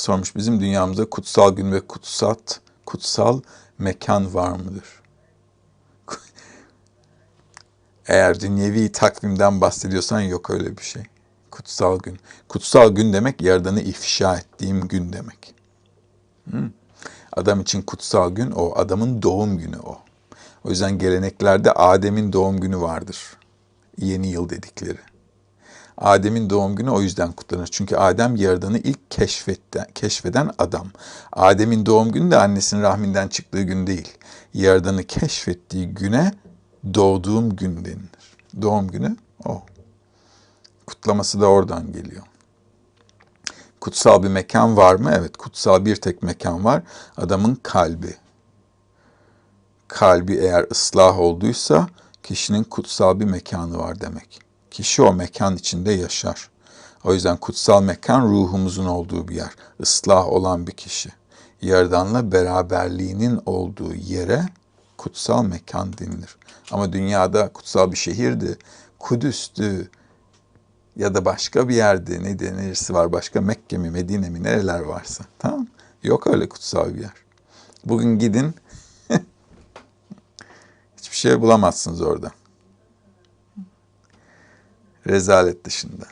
sormuş bizim dünyamızda kutsal gün ve kutsat, kutsal mekan var mıdır? Eğer dünyevi takvimden bahsediyorsan yok öyle bir şey. Kutsal gün. Kutsal gün demek yaradanı ifşa ettiğim gün demek. Hı? Adam için kutsal gün o. Adamın doğum günü o. O yüzden geleneklerde Adem'in doğum günü vardır. Yeni yıl dedikleri. Adem'in doğum günü o yüzden kutlanır. Çünkü Adem yaradanı ilk keşfetten, keşfeden adam. Adem'in doğum günü de annesinin rahminden çıktığı gün değil. Yaradanı keşfettiği güne doğduğum gün denilir. Doğum günü o. Kutlaması da oradan geliyor. Kutsal bir mekan var mı? Evet, kutsal bir tek mekan var. Adamın kalbi. Kalbi eğer ıslah olduysa kişinin kutsal bir mekanı var demek. Kişi o mekan içinde yaşar. O yüzden kutsal mekan ruhumuzun olduğu bir yer. Islah olan bir kişi. Yaradanla beraberliğinin olduğu yere kutsal mekan denilir. Ama dünyada kutsal bir şehirdi, Kudüs'tü ya da başka bir yerde ne denirse var başka Mekke mi Medine mi nereler varsa. Tamam Yok öyle kutsal bir yer. Bugün gidin hiçbir şey bulamazsınız orada. Rezalet dışında.